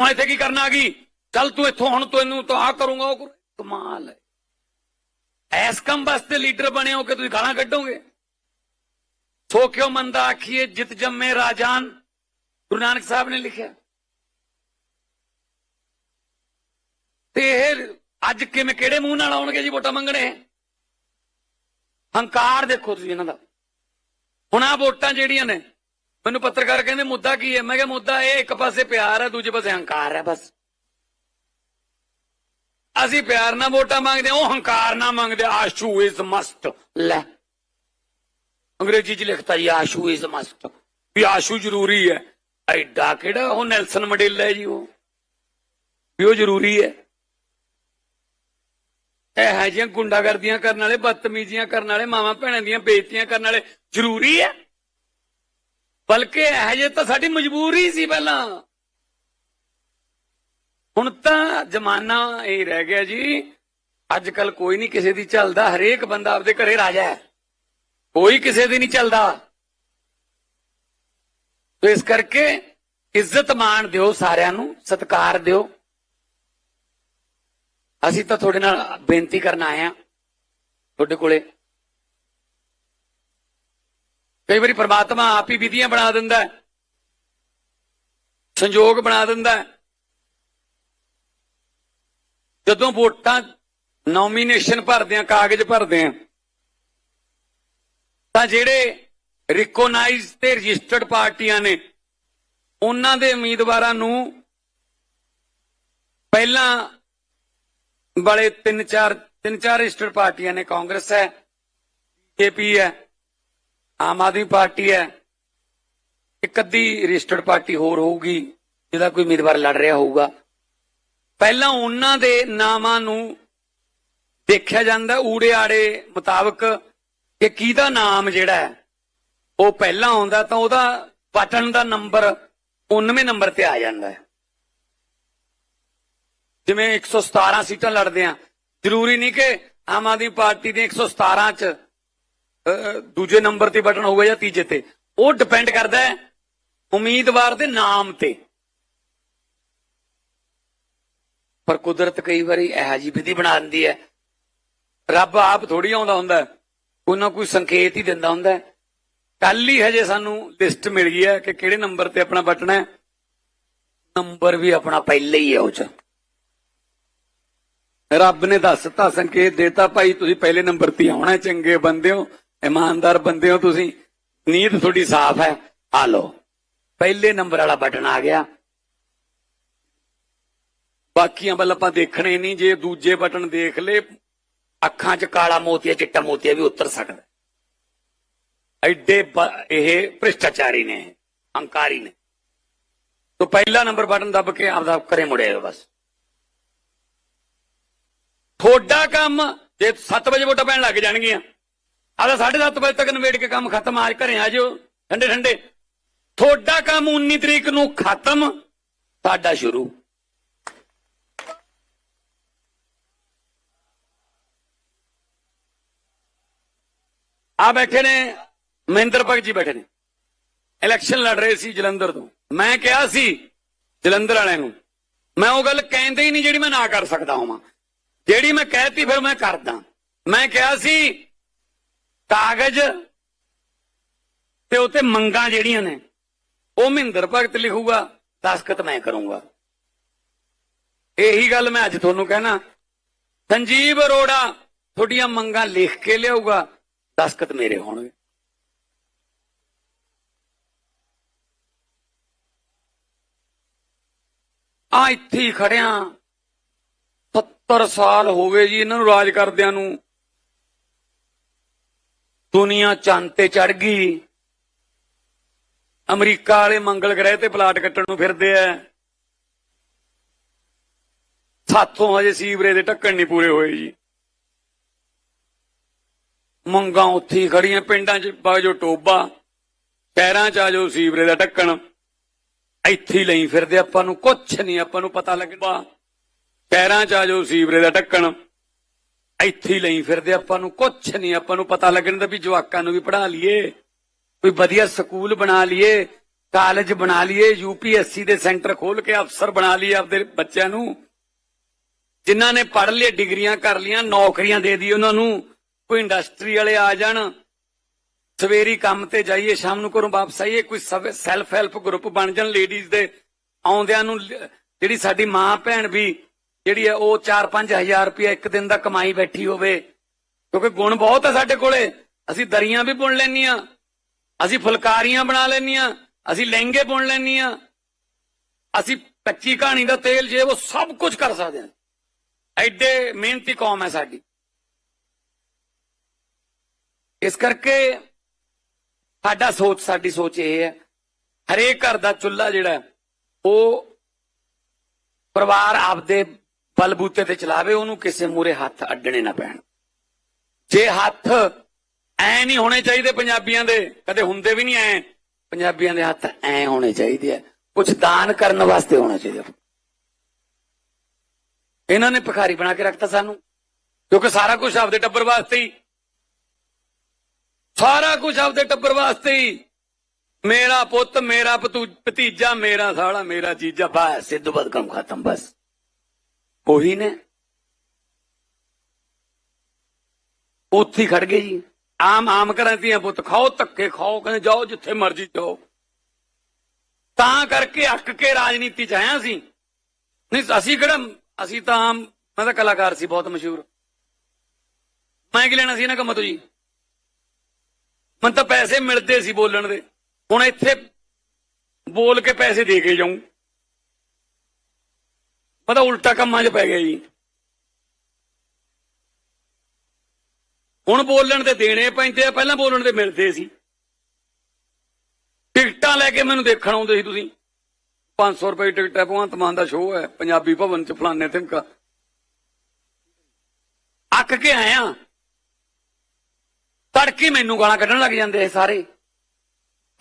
ਹੁਣ ਇੱਥੇ ਕੀ ਕਰਨ ਆ ਗਈ ਚੱਲ ਤੂੰ ਇੱਥੋਂ, ਹੁਣ ਤੈਨੂੰ ਤਾਂ ਆ ਕਰੂੰਗਾ, ਉਹ ਕਮਾਲ ਹੈ। ਐਸ ਕੰਮ ਵਾਸਤੇ ਲੀਡਰ ਬਣੇ ਹੋ ਕਿ ਤੁਸੀਂ ਗਾਲਾਂ ਕੱਢੋਗੇ? ਸੋ ਕਿਉ ਮੰਦਾ ਆਖੀਏ, ਜਿਤ ਜੰਮੇ ਰਾਜਾਨ, ਗੁਰੂ ਨਾਨਕ ਸਾਹਿਬ ਨੇ ਲਿਖਿਆ। ਤੇ ਇਹ ਅੱਜ ਕਿਵੇਂ, ਕਿਹੜੇ ਮੂੰਹ ਨਾਲ ਆਉਣਗੇ ਜੀ ਵੋਟਾਂ ਮੰਗਣੇ? ਹੰਕਾਰ ਦੇਖੋ ਤੁਸੀਂ ਇਹਨਾਂ ਦਾ। ਹੁਣ ਆ ਵੋਟਾਂ ਜਿਹੜੀਆਂ ਨੇ ਮੈਨੂੰ ਪੱਤਰਕਾਰ ਕਹਿੰਦੇ ਮੁੱਦਾ ਕੀ ਹੈ? ਮੈਂ ਕਿਹਾ ਮੁੱਦਾ ਇਹ ਇੱਕ ਪਾਸੇ ਪਿਆਰ ਹੈ ਦੂਜੇ ਪਾਸੇ ਹੰਕਾਰ ਹੈ ਬਸ। ਅਸੀਂ ਪਿਆਰ ਨਾਲ ਵੋਟਾਂ ਮੰਗਦੇ ਹਾਂ, ਉਹ ਹੰਕਾਰ ਨਾਲ ਮੰਗਦੇ ਆਸ਼ੂ ਇਜ਼ ਮਸਟ ਲੈ। ਅੰਗਰੇਜ਼ੀ ਚ ਲਿਖਤਾ ਜੀ ਆਸ਼ੂ ਇਜ਼ ਮਸਟ ਵੀ ਆਸ਼ੂ ਜ਼ਰੂਰੀ ਹੈ। ਐਡਾ ਕਿਹੜਾ ਉਹ ਨੈਲਸਨ ਮੰਡੇਲਾ ਹੈ ਜੀ ਉਹ? ਵੀ ਉਹ ਜ਼ਰੂਰੀ ਹੈ। ਇਹ ਹੈ ਜਿਹੀਆਂ ਗੁੰਡਾਗਰਦੀਆਂ ਕਰਨ ਵਾਲੇ ਬਦਤਮੀਜ਼ੀਆਂ ਕਰਨ ਵਾਲੇ ਮਾਵਾਂ ਭੈਣਾਂ ਦੀਆਂ ਬੇਇੱਜ਼ਤੀਆਂ ਕਰਨ ਵਾਲੇ ਜ਼ਰੂਰੀ ਹੈ? ਬਲਕਿ ਇਹ ਜੇ ਤਾਂ ਸਾਡੀ ਮਜਬੂਰੀ ਸੀ ਪਹਿਲਾਂ। ਹੁਣ ਤਾਂ ਜ਼ਮਾਨਾ ਇਹ ਰਹਿ ਗਿਆ ਜੀ ਅੱਜ ਕੱਲ ਕੋਈ ਨਹੀਂ ਕਿਸੇ ਦੀ ਚੱਲਦਾ, ਹਰੇਕ ਬੰਦਾ ਆਪਦੇ ਘਰੇ ਰਾਜਾ ਹੈ। ਕੋਈ ਕਿਸੇ ਦੀ ਨਹੀਂ ਚੱਲਦਾ। ਤੇ ਇਸ ਕਰਕੇ ਇੱਜ਼ਤ ਮਾਣ ਦਿਓ ਸਾਰਿਆਂ ਨੂੰ, ਸਤਿਕਾਰ ਦਿਓ। ਅਸੀਂ ਤਾਂ ਤੁਹਾਡੇ ਨਾਲ ਬੇਨਤੀ ਕਰਨ ਆਏ ਆ ਤੁਹਾਡੇ ਕੋਲੇ ਕਈ ਵਾਰੀ ਪ੍ਰਮਾਤਮਾ ਆਪ ਹੀ ਵਿਧੀਆਂ ਬਣਾ ਦਿੰਦਾ ਹੈ, ਸੰਜੋਗ ਬਣਾ ਦਿੰਦਾ ਹੈ। ਜਦੋਂ ਵੋਟਾਂ ਨੋਮੀਨੇਸ਼ਨ ਭਰਦੇ ਆ ਕਾਗਜ਼ ਭਰਦੇ ਆ ਤਾਂ ਜਿਹੜੇ ਰਿਕੋਗਨਾਈਜ਼ ਤੇ ਰਜਿਸਟਰਡ ਪਾਰਟੀਆਂ ਨੇ, ਉਹਨਾਂ ਦੇ ਉਮੀਦਵਾਰਾਂ ਨੂੰ ਪਹਿਲਾਂ ਵਾਲੇ ਤਿੰਨ ਚਾਰ ਤਿੰਨ ਚਾਰ ਰਜਿਸਟਰਡ ਪਾਰਟੀਆਂ ਨੇ, ਕਾਂਗਰਸ ਹੈ, ਬੀਜੇਪੀ ਹੈ ਆਮ ਆਦਮੀ ਪਾਰਟੀ ਹੈ। ਇੱਕ ਅੱਧੀ ਰਜਿਸਟਰਡ ਪਾਰਟੀ ਹੋਰ ਹੋਊਗੀ, ਜਿਹਦਾ ਕੋਈ ਉਮੀਦਵਾਰ ਲੜ ਰਿਹਾ ਹੋਊਗਾ। ਪਹਿਲਾਂ ਉਹਨਾਂ ਦੇ ਨਾਮਾਂ ਨੂੰ ਦੇਖਿਆ ਜਾਂਦਾ ਊੜੇ ਆੜੇ ਮੁਤਾਬਕ ਕਿ ਕਿਹਦਾ ਨਾਮ ਜਿਹੜਾ ਹੈ, ਉਹ ਪਹਿਲਾਂ ਆਉਂਦਾ ਤਾਂ ਉਹਦਾ ਬਟਨ ਦਾ ਨੰਬਰ 19ਵੇਂ ਨੰਬਰ ਤੇ ਆ ਜਾਂਦਾ ਹੈ। ਜਿਵੇਂ 117 ਸੀਟਾਂ ਲੜਦੇ ਆ ਜ਼ਰੂਰੀ ਨਹੀਂ ਕਿ ਆਮ ਆਦਮੀ ਪਾਰਟੀ ਦੇ 117 ਚ ਦੂਜੇ ਨੰਬਰ ਤੇ ਬਟਨ ਹੋਊਗਾ ਜਾਂ ਤੀਜੇ ਤੇ। ਉਹ ਡਿਪੈਂਡ ਕਰਦਾ ਹੈ ਉਮੀਦਵਾਰ ਦੇ ਨਾਮ ਤੇ। ਪਰ ਕੁਦਰਤ ਕਈ ਵਾਰੀ ਇਹੋ ਜਿਹੀ ਵਿਧੀ ਬਣਾ ਦਿੰਦੀ ਹੈ। ਰੱਬ ਆਪ ਥੋੜੀ ਆਉਂਦਾ ਹੁੰਦਾ ਕੋਈ ਨਾ ਕੋਈ ਸੰਕੇਤ ਹੀ ਦਿੰਦਾ ਹੁੰਦਾ ਕੱਲ ਹੀ ਹਜੇ ਸਾਨੂੰ ਲਿਸਟ ਮਿਲ ਗਈ ਹੈ ਕਿ ਕਿਹੜੇ ਨੰਬਰ ਤੇ ਆਪਣਾ ਬਟਨ ਹੈ। ਨੰਬਰ ਵੀ ਆਪਣਾ ਪਹਿਲੇ ਹੀ ਹੈ ਉਹ ਚ। ਰੱਬ ਨੇ ਦੱਸਤਾ ਸੰਕੇਤ ਦੇਤਾ, ਭਾਈ ਤੁਸੀਂ ਪਹਿਲੇ ਨੰਬਰ ਤੇ ਆਉਣਾ ਚੰਗੇ ਬੰਦੇ ਹੋ। ਇਮਾਨਦਾਰ ਬੰਦੇ ਹੋ ਤੁਸੀਂ। ਨੀਤ ਤੁਹਾਡੀ ਸਾਫ਼ ਹੈ। ਆ ਲਓ। ਪਹਿਲੇ ਨੰਬਰ ਵਾਲਾ ਬਟਨ ਆ ਗਿਆ। ਬਾਕੀਆਂ ਵੱਲ ਆਪਾਂ ਦੇਖਣੇ ਨਹੀਂ। ਜੇ ਦੂਜੇ ਬਟਨ ਦੇਖ ਲੇ, ਅੱਖਾਂ 'ਚ ਕਾਲਾ ਮੋਤੀਆ, ਚਿੱਟਾ ਮੋਤੀਆ ਵੀ ਉਤਰ ਸਕਦਾ। ਐਡੇ ਇਹ ਭ੍ਰਿਸ਼ਟਾਚਾਰੀ ਨੇ, ਹੰਕਾਰੀ ਨੇ। ਤੋਂ ਪਹਿਲਾ ਨੰਬਰ ਬਟਨ ਦੱਬ ਕੇ ਆਪਦਾ ਕਰੇ ਮੁੜਿਆ ਬਸ। ਥੋੜਾ ਕੰਮ ਜੇ 7 ਵਜੇ ਵੋਟਾਂ ਪੈਣ ਲੱਗ ਜਾਣਗੀਆਂ ਆਦਾ 7:30 ਵਜੇ ਤੱਕ ਨਵੇੜ ਕੇ ਕੰਮ ਖਤਮ, ਆਜ ਘਰੇ ਆ ਜਿਓ। ਠੰਡੇ ਠੰਡੇ। ਤੁਹਾਡਾ ਕੰਮ 19 ਤਰੀਕ ਨੂੰ ਖਤਮ ਸਾਡਾ ਸ਼ੁਰੂ। ਆ ਬੈਠੇ ਨੇ, ਮਹਿੰਦਰ ਭਗਤ ਜੀ ਬੈਠੇ ਨੇ। ਇਲੈਕਸ਼ਨ ਲੜ ਰਹੇ ਸੀ ਜਲੰਧਰ ਤੋਂ। ਮੈਂ ਕਿਹਾ ਸੀ ਜਲੰਧਰ ਵਾਲਿਆਂ ਨੂੰ, ਮੈਂ ਉਹ ਗੱਲ ਕਹਿੰਦੇ ਹੀ ਨਹੀਂ ਜਿਹੜੀ ਮੈਂ ਨਾ ਕਰ ਸਕਦਾ ਹਾਂ ਜਿਹੜੀ ਮੈਂ ਕਹਿਤੀ ਫਿਰ ਮੈਂ ਕਰਦਾ। ਮੈਂ ਕਿਹਾ ਸੀ ਕਾਗਜ਼ ਤੇ ਉਤੇ ਮੰਗਾਂ ਜਿਹੜੀਆਂ ਨੇ, ਉਹ ਮਹਿੰਦਰ ਭਗਤ ਲਿਖੂਗਾ, ਦਸਖਤ ਮੈਂ ਕਰੂੰਗਾ। ਇਹੀ ਗੱਲ ਮੈਂ ਅੱਜ ਤੁਹਾਨੂੰ ਕਹਿਣਾ। ਸੰਜੀਵ ਅਰੋੜਾ ਤੁਹਾਡੀਆਂ ਮੰਗਾਂ ਲਿਖ ਕੇ ਲਿਆਊਗਾ, ਦਸਖਤ ਮੇਰੇ ਹੋਣਗੇ। ਆ ਇੱਥੇ ਖੜਿਆ ਖੜਿਆਂ। 70 ਸਾਲ ਹੋ ਗਏ ਜੀ ਇਹਨਾਂ ਨੂੰ ਰਾਜ ਕਰਦਿਆਂ ਨੂੰ। ਦੁਨੀਆ ਚੰਦ ਤੇ ਚੜ ਗਈ। ਅਮਰੀਕਾ ਵਾਲੇ ਮੰਗਲ ਗ੍ਰਹਿ ਤੇ ਪਲਾਟ ਕੱਟਣ ਨੂੰ ਫਿਰਦੇ ਐ। ਸਾਥੋਂ ਹਜੇ ਸੀਵਰੇ ਦੇ ਢੱਕਣ ਨਹੀਂ ਪੂਰੇ ਹੋਏ ਜੀ। ਮੰਗਾਂ ਉੱਥੇ ਖੜੀਆਂ ਪਿੰਡਾਂ 'ਚ ਬਾਜੋ ਟੋਬਾ, ਪੈਰਾਂ 'ਚ ਆਜੋ ਸੀਵਰੇ ਦਾ ਢੱਕਣ। ਇੱਥੇ ਲਈ ਫਿਰਦੇ, ਆਪਾਂ ਨੂੰ ਕੁਛ ਨਹੀਂ, ਆਪਾਂ ਨੂੰ ਪਤਾ ਲੱਗਦਾ। ਪੈਰਾਂ 'ਚ ਆਜੋ ਸੀਵਰੇ ਦਾ ਢੱਕਣ। ਇੱਥੇ ਹੀ ਲਈ ਫਿਰਦੇ ਆਪਾਂ ਨੂੰ, ਕੁਛ ਨਹੀਂ, ਆਪਾਂ ਨੂੰ ਪਤਾ ਲੱਗਣ ਦਾ ਵੀ ਜਵਾਕਾਂ ਨੂੰ ਵੀ ਪੜਾ ਲਈਏ, ਕੋਈ ਵਧੀਆ ਸਕੂਲ ਬਣਾ ਲਈਏ, ਕਾਲਜ ਬਣਾ ਲਈਏ ਯੂਪੀਐਸਸੀ ਦੇ ਸੈਂਟਰ ਖੋਲ ਕੇ ਅਫਸਰ ਬਣਾ ਲਈਏ ਆਪਦੇ ਬੱਚਿਆਂ ਨੂੰ। ਜਿਨ੍ਹਾਂ ਨੇ ਪੜ੍ਹ ਲਏ ਡਿਗਰੀਆਂ ਕਰ ਲੀਆਂ ਨੌਕਰੀਆਂ ਦੇ ਦੀ ਉਹਨਾਂ ਨੂੰ, ਕੋਈ ਇੰਡਸਟਰੀ ਵਾਲੇ ਆ ਜਾਣ, ਸਵੇਰੀ ਕੰਮ ਤੇ ਜਾਈਏ, ਸ਼ਾਮ ਨੂੰ ਘਰੋਂ ਵਾਪਸ ਆਈਏ, ਕੋਈ ਸੈਲਫ ਹੈਲਪ ਗਰੁੱਪ ਬਣ ਜਾਣ ਲੇਡੀਜ਼ ਦੇ ਆਉਂਦਿਆਂ ਨੂੰ, ਜਿਹੜੀ ਸਾਡੀ ਮਾਂ ਭੈਣ ਵੀ ਜਿਹੜੀ ਹੈ ਉਹ 4-5000 ਰੁਪਏ ਇੱਕ ਦਿਨ ਦਾ ਕਮਾਈ ਬੈਠੀ ਹੋਵੇ। ਕਿਉਂਕਿ ਗੁਣ ਬਹੁਤ ਹੈ ਸਾਡੇ ਕੋਲੇ। ਅਸੀਂ ਦਰੀਆਂ ਵੀ ਬੁਣ ਲੈਣੀਆਂ ਅਸੀਂ ਫੁਲਕਾਰੀਆਂ ਬਣਾ ਲੈਣੀਆਂ ਅਸੀਂ ਲਹਿੰਗੇ ਬੁਣ ਲੈਣੀਆਂ ਅਸੀਂ ਕੱਚੀ ਕਹਾਣੀ ਦਾ ਤੇਲ ਜੇ ਉਹ ਸਭ ਕੁਝ ਕਰ ਸਕਦੇ ਹਾਂ। ਐਡੇ ਮਿਹਨਤੀ ਕੌਮ ਹੈ ਸਾਡੀ। ਇਸ ਕਰਕੇ ਸਾਡਾ ਸੋਚ, ਸਾਡੀ ਸੋਚ ਇਹ ਹੈ, ਹਰੇਕ ਘਰ ਦਾ ਚੁੱਲ੍ਹਾ ਜਿਹੜਾ, ਉਹ ਪਰਿਵਾਰ ਆਪਦੇ ਬਲਬੂਤੇ ਤੇ ਚਲਾਵੇ, ਉਹਨੂੰ ਕਿਸੇ ਮੂਰੇ ਹੱਥ ਅੱਡਣੇ ਨਾ ਪੈਣ। ਜੇ ਹੱਥ ਐ ਨਹੀਂ ਹੋਣੇ ਚਾਹੀਦੇ ਪੰਜਾਬੀਆਂ ਦੇ, ਕਦੇ ਹੁੰਦੇ ਵੀ ਨਹੀਂ ਐ, ਪੰਜਾਬੀਆਂ ਦੇ ਹੱਥ ਐ ਹੋਣੇ ਚਾਹੀਦੇ ਆ। ਕੁਝ ਦਾਨ ਕਰਨ ਵਾਸਤੇ ਹੋਣਾ ਚਾਹੀਦਾ। ਇਹਨਾਂ ਨੇ ਭਿਖਾਰੀ ਬਣਾ ਕੇ ਰੱਖਤਾ ਸਾਨੂੰ, ਕਿਉਂਕਿ ਸਾਰਾ ਕੁਝ ਆਪਦੇ ਟੱਬਰ ਵਾਸਤੇ ਹੀ। ਸਾਰਾ ਕੁਝ ਆਪਦੇ ਟੱਬਰ ਵਾਸਤੇ ਹੀ। ਮੇਰਾ ਪੁੱਤ, ਮੇਰਾ ਭਤੀਜਾ, ਮੇਰਾ ਸਾਲਾ, ਮੇਰਾ ਜੀਜਾ, ਬਸ, ਸਿੱਧੂ ਬਦ ਕੰਮ ਖਤਮ, ਬਸ। ਉਹੀ ਨੇ। ਉੱਥੇ ਖੜ ਗਏ ਜੀ। ਆਮ ਆਮ ਘਰਾਂ ਦੀਆਂ ਪੁੱਤ ਖਾਓ, ਧੱਕੇ ਖਾਓ, ਕਹਿੰਦੇ ਜਾਓ ਜਿੱਥੇ ਮਰਜ਼ੀ ਜਾਓ। ਤਾਂ ਕਰਕੇ ਅੱਕ ਕੇ ਰਾਜਨੀਤੀ ਚ ਆਇਆ ਸੀ ਨਹੀਂ, ਅਸੀਂ ਕਿਹੜਾ, ਅਸੀਂ ਤਾਂ ਆਮ, ਮੈਂ ਤਾਂ ਕਲਾਕਾਰ ਸੀ, ਬਹੁਤ ਮਸ਼ਹੂਰ। ਮੈਂ ਕੀ ਲੈਣਾ ਸੀ ਇਹਨਾਂ ਕੰਮ ਤੋਂ ਜੀ? ਮਨ ਤਾਂ ਪੈਸੇ ਮਿਲਦੇ ਸੀ ਬੋਲਣ ਦੇ। ਹੁਣ ਇੱਥੇ ਬੋਲ ਕੇ ਪੈਸੇ ਦੇ ਕੇ ਜਾਉਂ ਪਤਾ ਉਲਟਾ ਕੰਮਾਂ 'ਚ ਪੈ ਗਿਆ ਜੀ। ਹੁਣ ਬੋਲਣ ਤੇ ਦੇਣੇ ਪੈਂਦੇ ਆ, ਪਹਿਲਾਂ ਬੋਲਣ ਤੇ ਮਿਲਦੇ ਸੀ। ਟਿਕਟਾਂ ਲੈ ਕੇ ਮੈਨੂੰ ਦੇਖਣ ਆਉਂਦੇ ਸੀ ਤੁਸੀਂ। 500 ਰੁਪਏ ਟਿਕਟ ਹੈ, ਭਗਵੰਤ ਮਾਨ ਦਾ ਸ਼ੋਅ ਹੈ, ਪੰਜਾਬੀ ਭਵਨ ਚ ਫਲਾਣੇ ਥਿਮਕਾ। ਅੱਕ ਕੇ ਆਇਆ ਤੜਕੇ ਮੈਨੂੰ ਗਾਲਾਂ ਕੱਢਣ ਲੱਗ ਜਾਂਦੇ ਇਹ ਸਾਰੇ।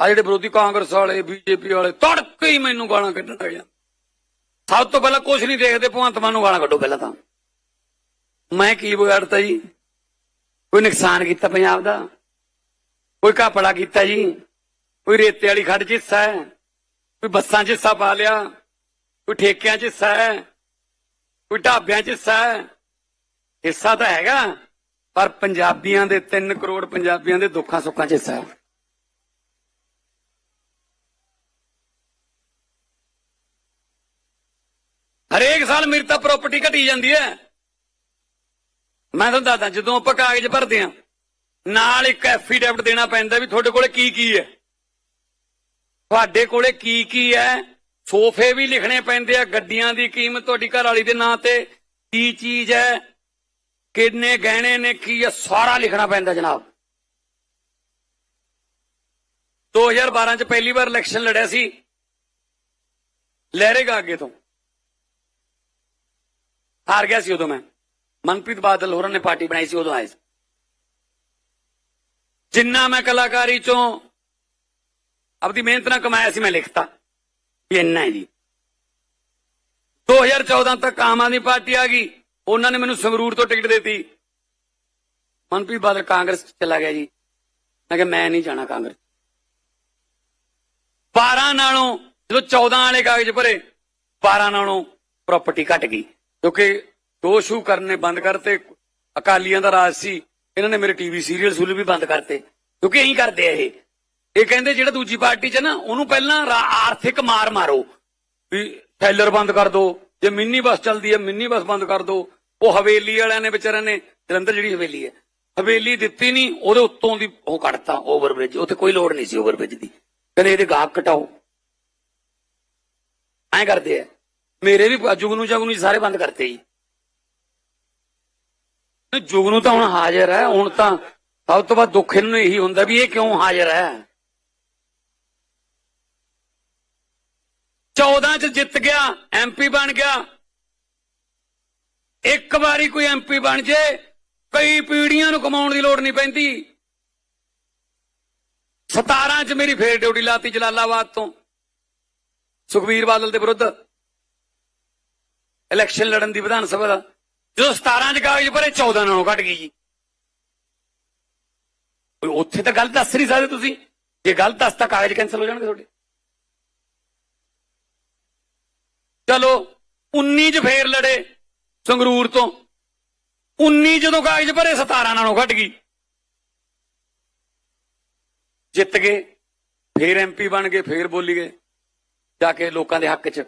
ਆ ਜਿਹੜੇ ਵਿਰੋਧੀ ਕਾਂਗਰਸ ਵਾਲੇ, ਬੀਜੇਪੀ ਵਾਲੇ, ਤੜਕੇ ਹੀ ਮੈਨੂੰ ਗਾਲਾਂ ਕੱਢਣ ਲੱਗ ਜਾਂਦੇ। ਸਭ ਤੋਂ ਪਹਿਲਾਂ ਕੁਝ ਨਹੀਂ ਦੇਖਦੇ, ਭਗਵੰਤ ਮਾਨ ਨੂੰ ਗਾਲਾਂ ਕੱਢੋ ਪਹਿਲਾਂ ਤਾਂ। ਮੈਂ ਕੀ ਵਿਗਾੜਤਾ ਜੀ? ਕੋਈ ਨੁਕਸਾਨ ਕੀਤਾ ਪੰਜਾਬ ਦਾ? ਕੋਈ ਘਾਪੜਾ ਕੀਤਾ ਜੀ? ਕੋਈ ਰੇਤੇ ਵਾਲੀ ਖੱਡ 'ਚ ਹਿੱਸਾ ਹੈ? ਕੋਈ ਬੱਸਾਂ 'ਚ ਹਿੱਸਾ ਪਾ ਲਿਆ? ਕੋਈ ਠੇਕਿਆਂ 'ਚ ਹਿੱਸਾ ਹੈ? ਕੋਈ ਢਾਬਿਆਂ 'ਚ ਹਿੱਸਾ ਹੈ? ਹਿੱਸਾ ਤਾਂ ਹੈਗਾ, ਪਰ ਪੰਜਾਬੀਆਂ ਦੇ 3 ਕਰੋੜ ਪੰਜਾਬੀਆਂ ਦੇ ਦੁੱਖਾਂ ਸੁੱਖਾਂ 'ਚ ਹਿੱਸਾ ਹੈ। ਹਰੇਕ ਸਾਲ ਮੇਰੀ ਤਾਂ ਪ੍ਰਾਪਰਟੀ ਘਟੀ ਜਾਂਦੀ ਹੈ। ਮੈਂ ਤੁਹਾਨੂੰ ਦੱਸਦਾ, ਜਦੋਂ ਆਪਾਂ ਕਾਗਜ਼ ਭਰਦੇ ਆ ਨਾਲ ਇੱਕ ਐਫੀਡੈਵਿਟ ਦੇਣਾ ਪੈਂਦਾ ਵੀ ਤੁਹਾਡੇ ਕੋਲੇ ਕੀ ਕੀ ਹੈ। ਤੁਹਾਡੇ ਕੋਲੇ ਕੀ ਕੀ ਹੈ, ਸੋਫੇ ਵੀ ਲਿਖਣੇ ਪੈਂਦੇ ਆ, ਗੱਡੀਆਂ ਦੀ ਕੀਮਤ ਤੁਹਾਡੀ ਘਰ ਵਾਲੀ ਦੇ ਨਾਂ ਤੇ ਕੀ ਚੀਜ਼ ਹੈ, ਕਿੰਨੇ ਗਹਿਣੇ ਨੇ, ਕੀ ਹੈ, ਸਾਰਾ ਲਿਖਣਾ ਪੈਂਦਾ ਜਨਾਬ। 2012 ਚ ਪਹਿਲੀ ਵਾਰ ਇਲੈਕਸ਼ਨ ਲੜਿਆ ਸੀ, ਲਹਿਰੇਗਾ ਅੱਗੇ ਤੋਂ। ਹਾਰ ਗਿਆ ਸੀ ਉਦੋਂ ਮੈਂ। ਮਨਪ੍ਰੀਤ ਬਾਦਲ ਹੋਰਾਂ ਨੇ ਪਾਰਟੀ ਬਣਾਈ ਸੀ, ਉਦੋਂ ਆਏ ਸੀ। ਜਿੰਨਾ ਮੈਂ ਕਲਾਕਾਰੀ ਚੋਂ ਆਪਦੀ ਮਿਹਨਤ ਨਾਲ ਕਮਾਇਆ ਸੀ, ਮੈਂ ਲਿਖਤਾ ਵੀ ਇੰਨਾ ਹੈ ਜੀ। 2014 ਤੱਕ ਆਮ ਆਦਮੀ ਪਾਰਟੀ ਆ ਗਈ, ਉਹਨਾਂ ਨੇ ਮੈਨੂੰ ਸੰਗਰੂਰ ਤੋਂ ਟਿਕਟ ਦਿੱਤੀ। ਮਨਪ੍ਰੀਤ ਬਾਦਲ ਕਾਂਗਰਸ ਚਲਾ ਗਿਆ ਜੀ। ਮੈਂ ਕਿਹਾ, ਮੈਂ ਨਹੀਂ ਜਾਣਾ ਕਾਂਗਰਸ 12 ਨਾਲੋਂ, ਜਦੋਂ 14 ਵਾਲੇ ਕਾਗਜ਼ ਭਰੇ 12 ਨਾਲੋਂ ਪ੍ਰਾਪਰਟੀ ਘਟ ਗਈ। ਕਿਉਂਕਿ ਦੋ ਸ਼ੂ ਕਰਨੇ ਬੰਦ ਕਰਤੇ, ਅਕਾਲੀਆਂ ਦਾ ਰਾਜ ਸੀ, ਇਹਨਾਂ ਨੇ ਮੇਰੇ ਟੀਵੀ ਸੀਰੀਅਲ ਸੁਲ ਵੀ ਬੰਦ ਕਰਤੇ। ਕਿਉਂਕਿ ਇਹੀ ਕਰਦੇ ਆ ਇਹ। ਇਹ ਕਹਿੰਦੇ ਜਿਹੜਾ ਦੂਜੀ ਪਾਰਟੀ 'ਚ ਨਾ, ਉਹਨੂੰ ਪਹਿਲਾਂ ਆਰਥਿਕ ਮਾਰ ਮਾਰੋ। ਵੀ ਟੈਲਰ ਬੰਦ ਕਰ ਦੋ, ਜੇ ਮਿੰਨੀ ਬੱਸ ਚੱਲਦੀ ਹੈ, ਮਿੰਨੀ ਬੱਸ ਬੰਦ ਕਰ ਦੋ। ਉਹ ਹਵੇਲੀ ਵਾਲਿਆਂ ਨੇ ਵਿਚਾਰਿਆਂ ਨੇ, ਜਲੰਧਰ ਜਿਹੜੀ ਹਵੇਲੀ ਹੈ, ਹਵੇਲੀ ਦਿੱਤੀ ਨਹੀਂ, ਉਹਦੇ ਉੱਤੋਂ ਦੀ ਉਹ ਕੱਢਤਾ ਓਵਰਬ੍ਰਿਜ। ਉੱਥੇ ਕੋਈ ਲੋੜ ਨਹੀਂ ਸੀ ਓਵਰਬ੍ਰਿਜ ਦੀ। ਕਹਿੰਦੇ ਇਹਦੇ ਗਾਹਕ ਘਟਾਓ। ਐਂ ਕਰਦੇ ਆ। ਮੇਰੇ ਵੀ ਜੁਗਨੂ ਜਗਨੂ ਜੀ ਸਾਰੇ ਬੰਦ ਕਰਤੇ ਜੀ। ਤੇ ਜੁਗਨੂ ਤਾਂ ਹੁਣ ਹਾਜ਼ਰ ਹੈ, ਹੁਣ ਤਾਂ ਸਭ ਤੋਂ ਵੱਧ ਦੁੱਖ ਇਹਨੂੰ ਇਹੀ ਹੁੰਦਾ ਵੀ ਇਹ ਕਿਉਂ ਹਾਜ਼ਰ ਹੈ? 14 ਚ ਜਿੱਤ ਗਿਆ ਐਮਪੀ ਬਣ ਗਿਆ। ਇੱਕ ਵਾਰੀ ਕੋਈ ਐਮਪੀ ਬਣ ਜੇ, ਕਈ ਪੀੜੀਆਂ ਨੂੰ ਕਮਾਉਣ ਦੀ ਲੋੜ ਨਹੀਂ ਪੈਂਦੀ। 17 ਚ ਮੇਰੀ ਫੇਰ ਡਿਊਟੀ ਲਾਤੀ ਜਲਾਲਾਬਾਦ ਤੋਂ। ਸੁਖਬੀਰ ਬਾਦਲ ਦੇ ਵਿਰੁੱਧ। ਇਲੈਕਸ਼ਨ ਲੜਨ ਦੀ ਵਿਧਾਨ ਸਭਾ ਦਾ? ਜਦੋਂ 17 ਚ ਕਾਗਜ਼ ਭਰੇ 14 ਨਾਲੋਂ ਘਟ ਗਈ ਜੀ। ਉੱਥੇ ਤਾਂ ਗੱਲ ਦੱਸ ਨਹੀਂ ਸਕਦੇ ਤੁਸੀਂ। ਜੇ ਗੱਲ ਦੱਸ ਤਾਂ ਕਾਗਜ਼ ਕੈਨਸਲ ਹੋ ਜਾਣਗੇ ਤੁਹਾਡੇ। ਚਲੋ 19 ਚ ਫੇਰ ਲੜੇ ਸੰਗਰੂਰ ਤੋਂ। 19 ਜਦੋਂ ਕਾਗਜ਼ ਭਰੇ 17 ਨਾਲੋਂ ਘਟ ਗਈ। ਜਿੱਤ ਗਏ, ਫੇਰ ਐਮਪੀ ਬਣ ਗਏ, ਫੇਰ ਬੋਲੀ ਗਏ। ਜਾ ਕੇ ਲੋਕਾਂ ਦੇ ਹੱਕ 'ਚ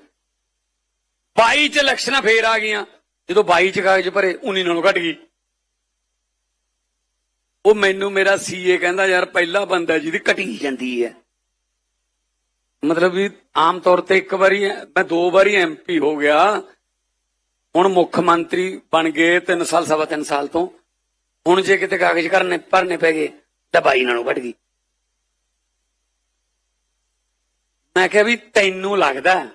22 ਚ ਇਲੈਕਸ਼ਨਾਂ ਫੇਰ ਆ ਗਈਆਂ। ਜਦੋਂ 22 ਚ ਕਾਗਜ਼ ਭਰੇ 19 ਨਾਲੋਂ ਘਟ ਗਈ। ਉਹ ਮੈਨੂੰ ਮੇਰਾ ਸੀਏ ਕਹਿੰਦਾ, ਯਾਰ, ਪਹਿਲਾ ਬੰਦਾ ਜਿਹਦੀ ਘਟੀ ਜਾਂਦੀ ਹੈ। ਮਤਲਬ ਵੀ ਆਮ ਤੌਰ ਤੇ ਇੱਕ ਵਾਰੀ ਮੈਂ ਦੋ ਵਾਰੀ ਐਮਪੀ ਹੋ ਗਿਆ। ਹੁਣ ਮੁੱਖ ਮੰਤਰੀ ਬਣ ਗਏ 3 ਸਾਲ, ਸਵਾ 3 ਸਾਲ ਤੋਂ। ਹੁਣ ਜੇ ਕਿਤੇ ਕਾਗਜ਼ ਕਰਨੇ, ਭਰਨੇ ਪੈ ਗਏ, ਤਾਂ ਬਾਈ ਨਾਲੋਂ ਘਟ ਗਈ। ਮੈਂ ਕਿਹਾ ਵੀ ਤੈਨੂੰ ਲੱਗਦਾ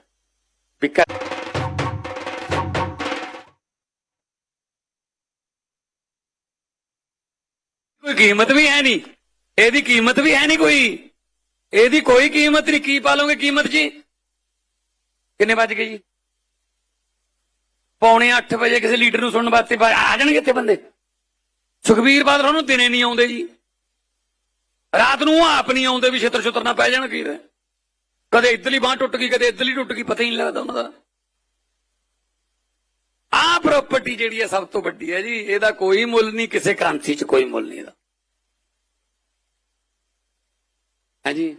ਵੀ ਕੋਈ ਕੀਮਤ ਵੀ ਹੈ ਨਹੀਂ। ਇਹਦੀ ਕੀਮਤ ਵੀ ਹੈ ਨਹੀਂ ਕੋਈ। ਇਹਦੀ ਕੋਈ ਕੀਮਤ ਨਹੀਂ। ਕੀ ਪਾ ਲਓਗੇ ਕੀਮਤ ਜੀ? ਕਿੰਨੇ ਵੱਜ ਗਏ ਜੀ? ਪੌਣੇ 8 ਵਜੇ ਕਿਸੇ ਲੀਡਰ ਨੂੰ ਸੁਣਨ ਵਾਸਤੇ ਆ ਜਾਣਗੇ ਇੱਥੇ ਬੰਦੇ। ਸੁਖਬੀਰ ਬਾਦਲ ਉਹਨੂੰ ਦਿਨੇ ਨਹੀਂ ਆਉਂਦੇ ਜੀ। ਰਾਤ ਨੂੰ ਆਪ ਨਹੀਂ ਆਉਂਦੇ ਵੀ ਛੇਤਰ ਛੁੱਤਰ ਨਾ ਪੈ ਜਾਣ ਕੀ ਕਦੇ ਇਧਰਲੀ ਬਾਹ ਟੁੱਟ ਗਈ, ਕਦੇ ਇਧਰਲੀ ਟੁੱਟ ਗਈ, ਪਤਾ ਹੀ ਨਹੀਂ ਲੱਗਦਾ ਉਹਨਾਂ ਦਾ। ਆਹ ਪ੍ਰਾਪਰਟੀ ਜਿਹੜੀ ਹੈ ਸਭ ਤੋਂ ਵੱਡੀ ਹੈ ਜੀ। ਇਹਦਾ ਕੋਈ ਮੁੱਲ ਨਹੀਂ, ਕਿਸੇ ਕਰੰਸੀ 'ਚ ਕੋਈ ਮੁੱਲ ਨਹੀਂ ਇਹਦਾ। ਹਾਂਜੀ।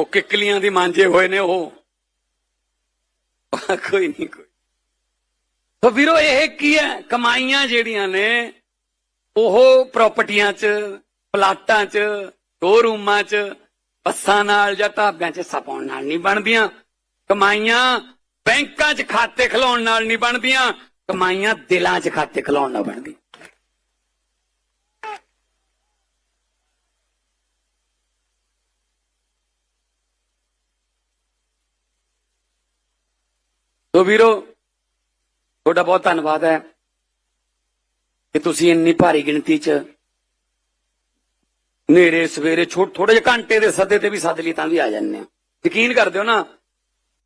ਉਹ ਕਿੱਕਲੀਆਂ ਦੀ ਮਾਂਜੇ ਹੋਏ ਨੇ ਉਹ। ਕੋਈ ਨਹੀਂ, ਕੋਈ ਤਾਂ ਵੀਰੋ, ਇਹ ਕੀ ਹੈ? ਕਮਾਈਆਂ ਜਿਹੜੀਆਂ ਨੇ, ਉਹ ਪ੍ਰਾਪਰਟੀਆਂ 'ਚ, ਪਲਾਟਾਂ 'ਚ ਸ਼ੋਰੂਮਾਂ 'ਚ, ਬੱਸਾਂ ਨਾਲ ਜਾਂ ਢਾਬਿਆਂ 'ਚ ਸਪਾਉਣ ਨਾਲ ਨਹੀਂ ਬਣਦੀਆਂ। ਕਮਾਈਆਂ ਬੈਂਕਾਂ 'ਚ ਖਾਤੇ ਖਲਾਉਣ ਨਾਲ ਨਹੀਂ ਬਣਦੀਆਂ। ਕਮਾਈਆਂ ਦਿਲਾਂ 'ਚ ਖਾਤੇ ਖਲਾਉਣ ਨਾਲ ਬਣਦੀਆਂ। ਤੋ ਵੀਰੋ, ਤੁਹਾਡਾ ਬਹੁਤ ਧੰਨਵਾਦ ਹੈ ਕਿ ਤੁਸੀਂ ਇੰਨੀ ਭਾਰੀ ਗਿਣਤੀ 'ਚ ਨੇਰੇ ਸਵੇਰੇ ਛੋਟ ਥੋੜੇ ਜਿਹੇ ਘੰਟੇ ਦੇ ਸੱਦੇ ਤੇ ਵੀ ਸੱਦ ਲਈ ਤਾਂ ਵੀ ਆ ਜਾਂਦੇ ਆ ਯਕੀਨ ਕਰ ਦਿਓ ਨਾ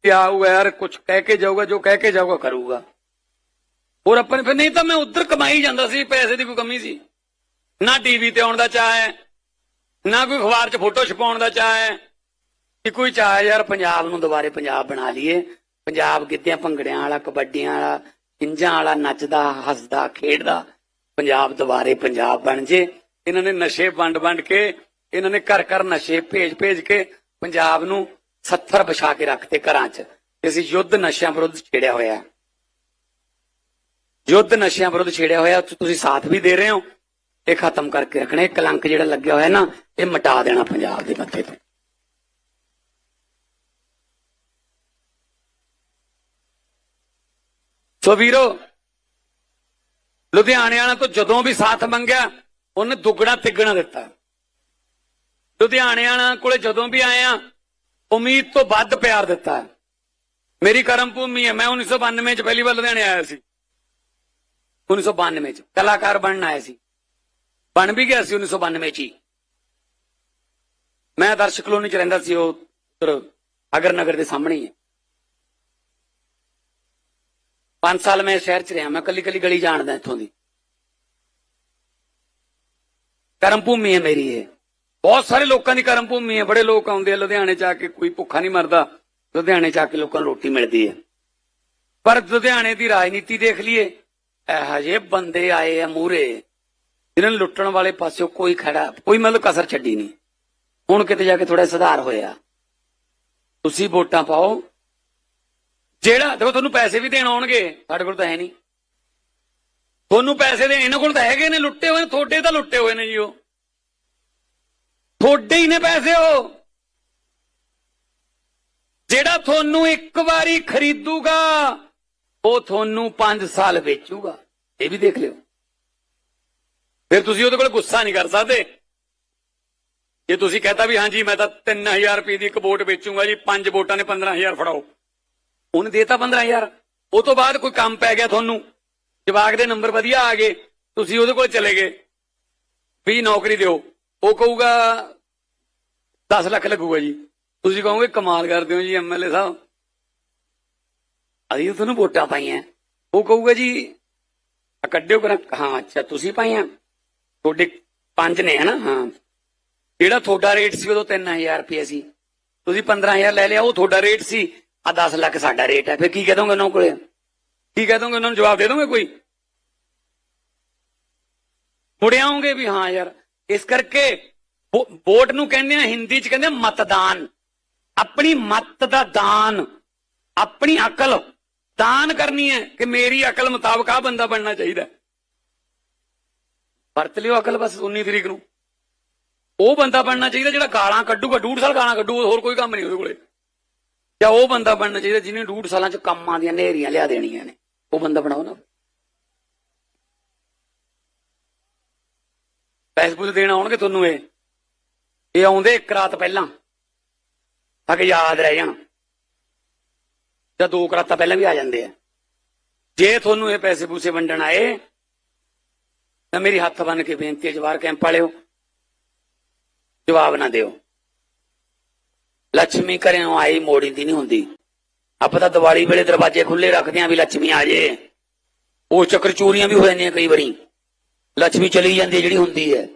ਕਿ ਆਊਗਾ ਯਾਰ ਕੁਝ ਕਹਿ ਕੇ ਜਾਊਗਾ, ਜੋ ਕਹਿ ਕੇ ਜਾਊਗਾ ਕਰੂਗਾ। ਹੋਰ ਆਪਾਂ ਨੇ ਫਿਰ ਨਹੀਂ ਤਾਂ ਮੈਂ ਉੱਧਰ ਕਮਾਈ ਜਾਂਦਾ ਸੀ, ਪੈਸੇ ਦੀ ਕੋਈ ਕਮੀ ਸੀ। ਨਾ ਟੀਵੀ ਤੇ ਆਉਣ ਦਾ ਚਾਹ ਹੈ, ਨਾ ਕੋਈ ਅਖਬਾਰ 'ਚ ਫੋਟੋ ਛਪਾਉਣ ਦਾ ਚਾਹ ਹੈ ਕਿ ਕੋਈ ਚਾਹ ਯਾਰ ਪੰਜਾਬ ਨੂੰ ਦੁਬਾਰੇ ਪੰਜਾਬ ਬਣਾ ਲਈਏ। ਪੰਜਾਬ ਗਿੱਧਿਆਂ, ਭੰਗੜਿਆਂ ਵਾਲਾ, ਕਬੱਡੀਆਂ ਵਾਲਾ ਇੰਜਾਂ ਵਾਲਾ, ਨੱਚਦਾ, ਹੱਸਦਾ, ਖੇਡਦਾ, ਪੰਜਾਬ ਦੁਬਾਰੇ ਪੰਜਾਬ ਬਣ ਜੇ। ਇਹਨਾਂ ਨੇ ਨਸ਼ੇ ਵੰਡ ਵੰਡ ਕੇ, ਇਹਨਾਂ ਨੇ ਘਰ ਘਰ ਨਸ਼ੇ ਭੇਜ ਭੇਜ ਕੇ ਪੰਜਾਬ ਨੂੰ ਸੱਥਰ ਵਿਛਾ ਕੇ ਰੱਖਤੇ ਘਰਾਂ 'ਚ। ਅਸੀਂ ਯੁੱਧ ਨਸ਼ਿਆਂ ਵਿਰੁੱਧ ਛੇੜਿਆ ਹੋਇਆ ਯੁੱਧ ਨਸ਼ਿਆਂ ਵਿਰੁੱਧ ਛੇੜਿਆ ਹੋਇਆ ਤੁਸੀਂ ਸਾਥ ਵੀ ਦੇ ਰਹੇ ਹੋ। ਇਹ ਖਤਮ ਕਰਕੇ ਰੱਖਣਾ ਇਹ ਕਲੰਕ ਜਿਹੜਾ ਲੱਗਿਆ ਹੋਇਆ ਨਾ, ਇਹ ਮਿਟਾ ਦੇਣਾ ਪੰਜਾਬ ਦੇ ਮੱਥੇ ਤੇ। ਸੋ ਵੀਰੋ, ਲੁਧਿਆਣੇ ਵਾਲਿਆਂ ਤੋਂ ਜਦੋਂ ਵੀ ਸਾਥ ਮੰਗਿਆ, ਉਹਨੇ ਦੁੱਗਣਾ ਤਿੱਗਣਾ ਦਿੱਤਾ। ਲੁਧਿਆਣੇ ਵਾਲਿਆਂ ਕੋਲੇ ਜਦੋਂ ਵੀ ਆਇਆ, ਉਮੀਦ ਤੋਂ ਵੱਧ ਪਿਆਰ ਦਿੱਤਾ। ਮੇਰੀ ਕਰਮ ਭੂਮੀ ਹੈ, ਮੈਂ 1992 ਚ ਪਹਿਲੀ ਵਾਰ ਲੁਧਿਆਣੇ ਆਇਆ ਸੀ। 1992 ਚ ਕਲਾਕਾਰ ਬਣਨ ਆਇਆ ਸੀ। ਬਣ ਵੀ ਗਿਆ ਸੀ 1992 ਚ ਹੀ। ਮੈਂ ਦਰਸ਼ਕ ਕਲੋਨੀ ਚ ਰਹਿੰਦਾ ਸੀ, ਉਹ ਅਗਰ ਨਗਰ ਦੇ ਸਾਹਮਣੇ ਹੀ ਹੈ। ਪੰਜ ਸਾਲ ਮੈਂ ਸ਼ਹਿਰ ਚ ਰਿਹਾ, ਮੈਂ ਕੱਲੀ ਕੱਲੀ ਗਲੀ ਜਾਣਦਾ ਇੱਥੋਂ ਦੀ। ਕਰਮ ਭੂਮੀ ਹੈ ਮੇਰੀ ਇਹ। ਬਹੁਤ ਸਾਰੇ ਲੋਕਾਂ ਦੀ ਕਰਮ ਭੂਮੀ ਹੈ। ਬੜੇ ਲੋਕ ਆਉਂਦੇ ਆ ਲੁਧਿਆਣੇ ਚ ਕੇ, ਕੋਈ ਭੁੱਖਾ ਨਹੀਂ ਮਰਦਾ। ਲੁਧਿਆਣੇ ਚ ਕੇ ਲੋਕਾਂ ਨੂੰ ਰੋਟੀ ਮਿਲਦੀ ਹੈ। ਪਰ ਲੁਧਿਆਣੇ ਦੀ ਰਾਜਨੀਤੀ ਦੇਖ ਲਈਏ, ਇਹੋ ਜਿਹੇ ਬੰਦੇ ਆਏ ਆ ਮੂਰੇ ਜਿਹਨਾਂ ਨੂੰ ਲੁੱਟਣ ਵਾਲੇ ਪਾਸਿਓ ਕੋਈ ਖੜਾ, ਕੋਈ ਮਤਲਬ ਕਸਰ ਛੱਡੀ ਨਹੀਂ। ਹੁਣ ਕਿਤੇ ਜਾ ਕੇ ਥੋੜਾ ਸੁਧਾਰ ਹੋਇਆ। ਤੁਸੀਂ ਵੋਟਾਂ ਪਾਓ ਜਿਹੜਾ, ਦੇਖੋ ਤੁਹਾਨੂੰ ਪੈਸੇ ਵੀ ਦੇਣ ਆਉਣਗੇ, ਸਾਡੇ ਕੋਲ ਤਾਂ ਹੈ ਨਹੀਂ। ਤੁਹਾਨੂੰ ਪੈਸੇ ਦੇ ਇਹਨਾਂ ਕੋਲ ਤਾਂ ਹੈਗੇ ਨੇ, ਲੁੱਟੇ ਹੋਏ ਨੇ, ਤੁਹਾਡੇ ਤਾਂ ਲੁੱਟੇ ਹੋਏ ਨੇ ਜੀ ਉਹ। ਤੁਹਾਡੇ ਹੀ ਨੇ ਪੈਸੇ ਉਹ। ਜਿਹੜਾ ਤੁਹਾਨੂੰ ਇੱਕ ਵਾਰੀ ਖਰੀਦੂਗਾ, ਉਹ ਤੁਹਾਨੂੰ 5 ਸਾਲ ਵੇਚੂਗਾ। ਇਹ ਵੀ ਦੇਖ ਲਿਓ। ਫਿਰ ਤੁਸੀਂ ਉਹਦੇ ਕੋਲ ਗੁੱਸਾ ਨਹੀਂ ਕਰ ਸਕਦੇ। ਜੇ ਤੁਸੀਂ ਕਹਤਾ ਵੀ, ਹਾਂਜੀ, ਮੈਂ ਤਾਂ 3000 ਰੁਪਏ ਦੀ ਇੱਕ ਵੋਟ ਵੇਚੂਗਾ ਜੀ, ਪੰਜ ਵੋਟਾਂ ਨੇ 15000 ਫੜਾਓ। ਉਹਨੇ ਦੇਤਾ 15000 ਉਹ ਤੋਂ ਬਾਅਦ ਕੋਈ ਕੰਮ ਪੈ ਗਿਆ ਤੁਹਾਨੂੰ। ਜਵਾਕ ਦੇ ਨੰਬਰ ਵਧੀਆ ਆ ਗਏ। ਤੁਸੀਂ ਉਹਦੇ ਕੋਲ ਚਲੇ ਗਏ। ਵੀ ਨੌਕਰੀ ਦਿਓ। ਉਹ ਕਹੂਗਾ 10 ਲੱਖ ਲੱਗੂਗਾ ਜੀ। ਤੁਸੀਂ ਕਹੋਗੇ, ਕਮਾਲ ਕਰਦੇ ਹੋ ਜੀ ਐਮਐਲਏ ਸਾਹਿਬ। ਅਸੀਂ ਤੁਹਾਨੂੰ ਵੋਟਾਂ ਪਾਈਆਂ। ਉਹ ਕਹੂਗਾ ਜੀ ਕੱਢਿਓ ਕਰਾਂ ਹਾਂ, ਅੱਛਾ, ਤੁਸੀਂ ਪਾਈਆਂ। ਤੁਹਾਡੇ ਪੰਜ ਨੇ, ਹਨਾ? ਹਾਂ। ਜਿਹੜਾ ਤੁਹਾਡਾ ਰੇਟ ਸੀ, ਉਦੋਂ 3000 ਰੁਪਏ ਸੀ। ਤੁਸੀਂ 15000 ਲੈ ਲਿਆ, ਉਹ ਤੁਹਾਡਾ ਰੇਟ ਸੀ। ਆ 10 ਲੱਖ ਸਾਡਾ ਰੇਟ ਹੈ, ਫਿਰ ਕੀ ਕਹਿ ਦੋਗੇ ਉਹਨਾਂ ਕੋਲੇ? ਕੀ ਕਹਿ ਦੋਗੇ ਉਹਨਾਂ ਨੂੰ, ਜਵਾਬ ਦੇ ਦੋਗੇ ਕੋਈ? ਮੁੜੇ ਵੀ ਹਾਂ ਯਾਰ, ਇਸ ਕਰਕੇ ਵੋਟ ਨੂੰ ਕਹਿੰਦੇ ਆ, ਹਿੰਦੀ ਚ ਕਹਿੰਦੇ ਮਤਦਾਨ। ਆਪਣੀ ਮਤ ਦਾ ਦਾਨ, ਆਪਣੀ ਅਕਲ ਦਾਨ ਕਰਨੀ ਹੈ ਕਿ ਮੇਰੀ ਅਕਲ ਮੁਤਾਬਕ ਆ ਬੰਦਾ ਬਣਨਾ ਚਾਹੀਦਾ ਵਰਤ ਲਿਓ ਅਕਲ ਬਸ 19 ਤਰੀਕ ਨੂੰ। ਉਹ ਬੰਦਾ ਬਣਨਾ ਚਾਹੀਦਾ ਜਿਹੜਾ ਗਾਲਾਂ ਕੱਢੂਗਾ, ਡੂਢ ਸਾਲ ਗਾਲਾਂ ਕੱਢੂ ਹੋਰ ਕੋਈ ਕੰਮ ਨਹੀਂ ਉਹਦੇ ਕੋਲੇ। ਜਾਂ ਉਹ ਬੰਦਾ ਬਣਨਾ ਚਾਹੀਦਾ ਜਿਹਨੇ ਡੂਢ ਸਾਲਾਂ ਚ ਕੰਮਾਂ ਦੀਆਂ ਨੇਰੀਆਂ ਲਿਆ ਦੇਣੀਆਂ ਨੇ। ਉਹ ਬੰਦਾ ਬਣਾਓ ਨਾ। ਪੈਸੇ ਪੂਸੇ ਦੇਣ ਆਉਣਗੇ ਤੁਹਾਨੂੰ ਇਹ। ਇਹ ਆਉਂਦੇ ਇੱਕ ਰਾਤ ਪਹਿਲਾਂ, ਤਾਂ ਕਿ ਯਾਦ ਰਹਿ ਜਾਣ। ਜਾਂ ਦੋ ਕੁ ਰਾਤਾਂ ਪਹਿਲਾਂ ਵੀ ਆ ਜਾਂਦੇ ਆ। ਜੇ ਤੁਹਾਨੂੰ ਇਹ ਪੈਸੇ ਪੂਸੇ ਵੰਡਣ ਆਏ, ਤਾਂ ਮੇਰੀ ਹੱਥ ਬੰਨ ਕੇ ਬੇਨਤੀ ਹੈ ਜਵਾਰ ਕੈਂਪ ਵਾਲਿਓ, ਜਵਾਬ ਨਾ ਦਿਓ। ਲక్ష్ਮੀ ਘਰੋਂ ਆਈ ਮੋੜੀ ਦੀ ਨਹੀਂ ਹੁੰਦੀ। ਆਪਾਂ ਤਾਂ ਦੀਵਾਲੀ ਵੇਲੇ ਦਰਵਾਜ਼ੇ ਖੁੱਲੇ ਰੱਖਦੇ ਆਂ ਵੀ ਲక్ష్ਮੀ ਆ ਜੇ। ਉਹ ਚੱਕਰ ਚੋਰੀਆਂ ਵੀ ਹੋ ਜਾਂਦੀਆਂ ਕਈ ਵਾਰੀ। ਲక్ష్ਮੀ ਚਲੀ ਜਾਂਦੀ ਜਿਹੜੀ ਹੁੰਦੀ ਹੈ।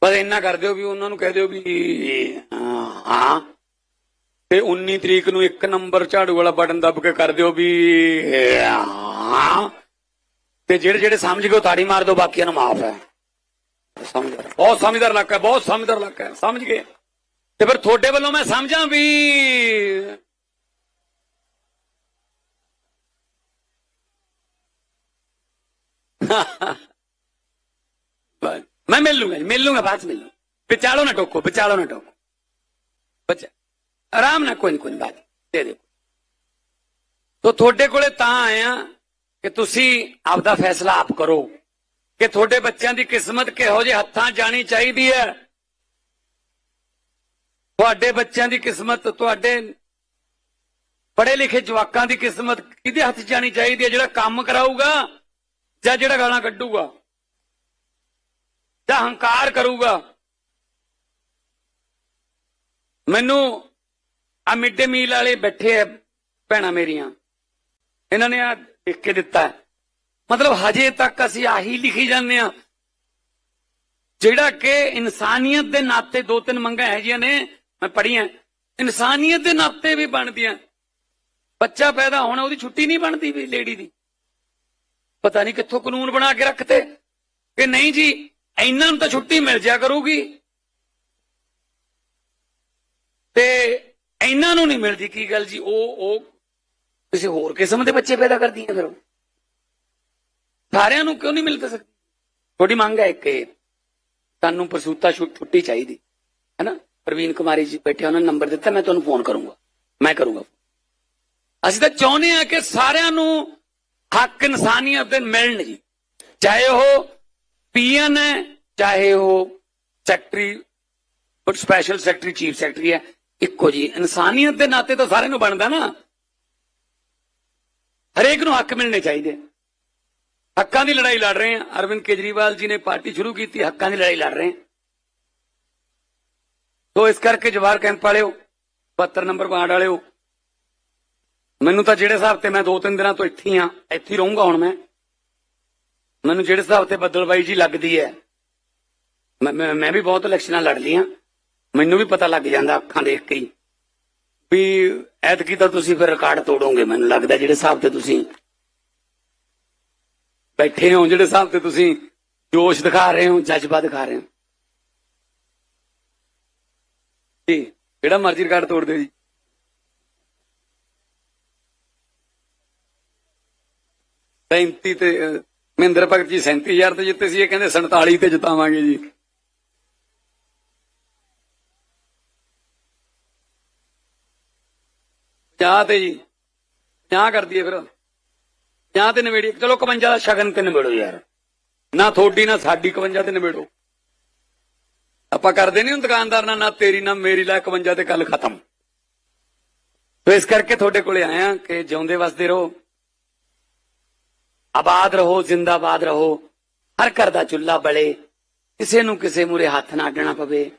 ਪਰ ਇੰਨਾ ਕਰ ਦਿਓ ਵੀ ਉਹਨਾਂ ਨੂੰ ਕਹਿ ਦਿਓ ਵੀ ਹਾਂ। ਤੇ 19 ਤਰੀਕ ਨੂੰ ਇੱਕ ਨੰਬਰ ਝਾੜੂ ਵਾਲਾ ਬਟਨ ਦੱਬ ਕੇ ਕਰ ਦਿਓ ਵੀ ਹਾਂ। ਤੇ ਜਿਹੜੇ ਜਿਹੜੇ ਸਮਝ ਗਏ ਤਾੜੀ ਮਾਰ ਦਿਓ, ਬਾਕੀਆਂ ਨੂੰ ਮਾਫ ਹੈ। ਸਮਝਦਾਰ। ਬਹੁਤ ਸਮਝਦਾਰ ਇਲਾਕਾ ਬਹੁਤ ਸਮਝਦਾਰ ਇਲਾਕਾ ਸਮਝ ਗਏ। ਤੇ ਫਿਰ ਤੁਹਾਡੇ ਵੱਲੋਂ ਮੈਂ ਸਮਝਾਂ ਵੀ ਬਸ, ਮੈਂ ਮਿਲ ਲੂੰਗਾ ਜੀ, ਮਿਲ ਲੂੰਗਾ ਬਾਅਦ ਚ ਮਿਲ ਲੂੰਗਾ। ਵਿਚਾਲੋ ਨਾ ਟੋਕੋ ਵਿਚਾਲੋ ਨਾ ਟੋਕੋ। ਬੱਚਾ ਆਰਾਮ ਨਾਲ ਕੋਈ ਨਹੀਂ ਕੋਈ ਨੀ, ਬਾਤ ਦੇ ਦਿਓ। ਤੋ ਤੁਹਾਡੇ ਕੋਲੇ ਤਾਂ ਆਇਆ ਕਿ ਤੁਹਾਡੇ ਬੱਚਿਆਂ ਦੀ ਕਿਸਮਤ ਕਿਹੋ ਜਿਹੇ ਹੱਥਾਂ ਜਾਣੀ ਚਾਹੀਦੀ ਹੈ? ਤੁਹਾਡੇ ਬੱਚਿਆਂ ਦੀ ਕਿਸਮਤ, ਤੁਹਾਡੇ ਪੜ੍ਹੇ ਲਿਖੇ ਜਵਾਕਾਂ ਦੀ ਕਿਸਮਤ ਕਿਹਦੇ ਹੱਥ ਜਾਣੀ ਚਾਹੀਦੀ ਹੈ? ਜਿਹੜਾ ਕੰਮ ਕਰਾਊਗਾ ਜਾਂ ਜਿਹੜਾ ਗਾਲਾਂ ਕੱਢੂਗਾ? ਜਾਂ ਹੰਕਾਰ ਕਰੂਗਾ? ਮੈਨੂੰ ਆ ਮਿੱਡੇ ਮੀਲ ਵਾਲੇ ਬੈਠੇ ਆ ਭੈਣਾਂ ਮੇਰੀਆਂ। ਇਹਨਾਂ ਨੇ ਆ ਦੇਖ ਕੇ ਦਿੱਤਾ ਮਤਲਬ ਹਜੇ ਤੱਕ ਅਸੀਂ ਆਹੀ ਲਿਖੀ ਜਾਂਦੇ ਆ ਜਿਹੜਾ ਕਿ ਇਨਸਾਨੀਅਤ ਦੇ ਨਾਤੇ ਦੋ ਤਿੰਨ ਮੰਗਾਂ ਹੈ ਜੀਆਂ ਨੇ, ਮੈਂ ਪੜੀਆਂ ਇਨਸਾਨੀਅਤ ਦੇ ਨਾਤੇ ਵੀ ਬਣਦੀਆਂ। ਬੱਚਾ ਪੈਦਾ ਹੋਣਾ, ਉਹਦੀ ਛੁੱਟੀ ਨਹੀਂ ਬਣਦੀ ਵੀ ਲੇਡੀ ਦੀ। ਪਤਾ ਨਹੀਂ ਕਿੱਥੋਂ ਕਾਨੂੰਨ ਬਣਾ ਕੇ ਰੱਖਤੇ। ਕਿ ਨਹੀਂ ਜੀ, ਇਹਨਾਂ ਨੂੰ ਤਾਂ ਛੁੱਟੀ ਮਿਲ ਜਾ ਕਰੂਗੀ। ਤੇ ਇਹਨਾਂ ਨੂੰ ਨਹੀਂ ਮਿਲਦੀ ਕੀ ਗੱਲ ਜੀ, ਉਹ ਉਹ ਕਿਸੇ ਹੋਰ ਕਿਸਮ ਦੇ ਬੱਚੇ ਪੈਦਾ ਕਰਦੀਆਂ ਫਿਰ ਉਹ। ਸਾਰਿਆਂ ਨੂੰ ਕਿਉਂ ਨਹੀਂ ਮਿਲ ਸਕਦੀ ਤੁਹਾਡੀ ਮੰਗ ਹੈ ਕਿ ਤੁਹਾਨੂੰ ਪ੍ਰਸੂਤਾ ਛੁ- ਛੁੱਟੀ ਚਾਹੀਦੀ, ਹੈ ਨਾ? ਪ੍ਰਵੀਨ ਕੁਮਾਰੀ ਜੀ ਬੈਠੇ, ਉਹਨਾਂ ਨੇ ਨੰਬਰ ਦਿੱਤਾ, ਮੈਂ ਤੁਹਾਨੂੰ ਫੋਨ ਕਰੂੰਗਾ। ਮੈਂ ਕਰੂੰਗਾ ਅਸੀਂ ਤਾਂ ਚਾਹੁੰਦੇ ਆ ਕਿ ਸਾਰਿਆਂ ਨੂੰ ਹੱਕ ਇਨਸਾਨੀਅਤ ਦੇ ਮਿਲਣ ਜੀ। ਚਾਹੇ ਉਹ ਪੀਐਨ ਹੈ, ਚਾਹੇ ਉਹ secretary special secretary chief secretary ਹੈ, ਇੱਕੋ ਜੀ ਇਨਸਾਨੀਅਤ ਦੇ ਨਾਤੇ ਤਾਂ ਸਾਰਿਆਂ ਨੂੰ ਬਣਦਾ ਨਾ। ਹਰੇਕ ਨੂੰ ਹੱਕ ਮਿਲਣੇ ਚਾਹੀਦੇ ਹੱਕਾਂ ਦੀ ਲੜਾਈ ਲੜ ਰਹੇ ਹਾਂ। ਅਰਵਿੰਦ ਕੇਜਰੀਵਾਲ ਜੀ ਨੇ ਪਾਰਟੀ ਸ਼ੁਰੂ ਕੀਤੀ, ਹੱਕਾਂ ਦੀ ਲੜਾਈ ਲੜ ਰਹੇ ਹਾਂ। ਤੋ ਇਸ ਕਰਕੇ ਜਵਾਰ ਕੈਂਪ ਵਾਲਿਓ 72 ਨੰਬਰ ਵਾਰਡ ਵਾਲਿਓ, ਮੈਨੂੰ ਤਾਂ ਜਿਹੜੇ ਹਿਸਾਬ ਤੇ ਮੈਂ ਦੋ ਤਿੰਨ ਦਿਨਾਂ ਤੋਂ ਇੱਥੇ ਹੀ ਆ ਇੱਥੇ ਹੀ ਰਹੂੰਗਾ ਹੁਣ ਮੈਂ। ਮੈਨੂੰ ਜਿਹੜੇ ਹਿਸਾਬ ਤੇ ਬੱਦਲਬਾਈ ਜੀ ਲੱਗਦੀ ਹੈ, ਮੈਂ, ਮੈਂ- ਵੀ ਬਹੁਤ ਇਲੈਕਸ਼ਨਾਂ ਲੜ ਲਈਆਂ। ਮੈਨੂੰ ਵੀ ਪਤਾ ਲੱਗ ਜਾਂਦਾ ਅੱਖਾਂ ਦੇਖ ਕੇ ਵੀ ਐਤਕੀ ਤਾਂ ਤੁਸੀਂ ਫਿਰ ਰਿਕਾਰਡ ਤੋੜੋਗੇ, ਮੈਨੂੰ ਲੱਗਦਾ ਜਿਹੜੇ ਹਿਸਾਬ ਤੇ ਤੁਸੀਂ ਬੈਠੇ ਹੋ ਜਿਹੜੇ ਹਿਸਾਬ ਤੇ ਤੁਸੀਂ ਜੋਸ਼ ਦਿਖਾ ਰਹੇ ਹੋ, ਜਜ਼ਬਾ ਦਿਖਾ ਰਹੇ ਹੋ। ਜੀ, ਜਿਹੜਾ ਮਰਜ਼ੀ ਰਿਕਾਰਡ ਤੋੜ ਦਿਓ ਜੀ। ਸੈਂਤੀ ਤੇ ਮਹਿੰਦਰ ਭਗਤ ਜੀ 37000 ਤੇ ਜਿੱਤੇ ਸੀ, ਇਹ ਕਹਿੰਦੇ 47 ਤੇ ਜਿਤਾਵਾਂਗੇ ਜੀ। ਚਾਹ ਤੇ ਜੀ, ਚਾਹ ਕਰ ਦਈਏ ਫਿਰ। ਜਾਂ ਤੇ ਨਵੇੜੀ ਚਲੋ 51 ਦਾ ਸ਼ਗਨ ਤੇ ਨਿਬੇੜੋ ਯਾਰ। ਨਾ ਥੋੜੀ ਨਾ ਸਾਡੀ 51 ਤੇ ਨਿਬੇੜੋ। ਆਪਾਂ ਕਰਦੇ ਨਹੀਂ ਹੁਣ ਦੁਕਾਨਦਾਰ ਨਾਲ, ਨਾ ਤੇਰੀ, ਨਾ ਮੇਰੀ, ਲੈ 51 ਤੇ ਕੱਲ ਖਤਮ। ਤੋ ਇਸ ਕਰਕੇ ਤੁਹਾਡੇ ਕੋਲੇ ਆਇਆ ਕਿ ਜਿਉਂਦੇ ਵਸਦੇ ਰਹੋ। ਆਬਾਦ ਰਹੋ, ਜ਼ਿੰਦਾਬਾਦ ਰਹੋ। ਹਰ ਘਰ ਦਾ ਚੁੱਲ੍ਹਾ ਬਲੇ। ਕਿਸੇ ਨੂੰ ਕਿਸੇ ਮੂਰੇ ਹੱਥ ਨਾ ਅੱਡਣਾ ਪਵੇ।